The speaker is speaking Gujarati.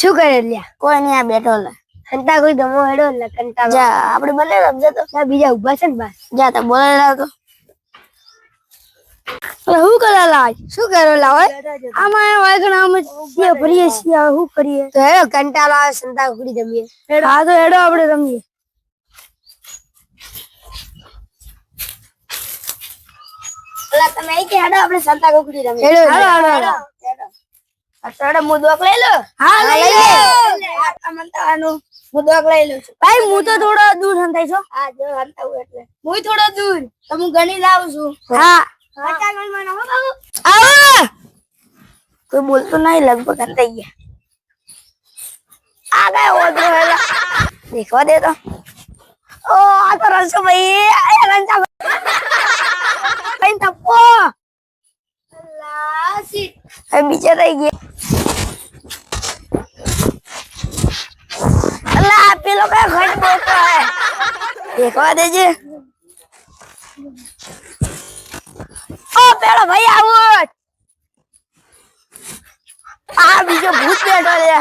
શું કરે લ્યા કોઈ નહીં આ બેઠો લે કંટા કોઈ ગમો હેડો એટલે કંટાળો જા આપણે બંને રમજે તો ના બીજા ઉભા છે ને બસ જા તો બોલે લાવ તો અરે શું કરે લાજ શું કરો લાવ આમાં વાગણ આમ જ છીએ ભરીએ છીએ હવે શું કરીએ તો હેડો કંટાળો આવે સંતા કુકડી જમીએ હા તો હેડો આપણે રમીએ પેલા તમે અહીં કે હેડો આપણે સંતા કુકડી રમીએ હેડો, હેડો, હેડો, હેડો, હેડો. આ તો હેડો મુદવાક લઈ લો હા લઈ લે આ આ મંતાવાનું મુદવાક લઈ લઉં છું. ભાઈ હું તો થોડો દૂર સંતાઈ છું. હા જો હંતાવું એટલે. હું થોડો દૂર. તો હું ગણી લાવું છું. હા. પચાસ ગણવાનો હો બાબુ. આવો! કોઈ બોલતો નહીં લગભગ હંતાઈ ગયા. આ ગયો ઓદરો હેલા દેખવા દે તો. ઓ આ તો રસો ભાઈ આ રંજા ભાઈ તપો. લાસી સી બીજા રહી ગયા અલા આ પેલો કયો ઘટ બોલતો હે દેખવા દેજે? ઓ પેલો ભાઈ આવો. આ બીજો ભૂત બેઠો છે.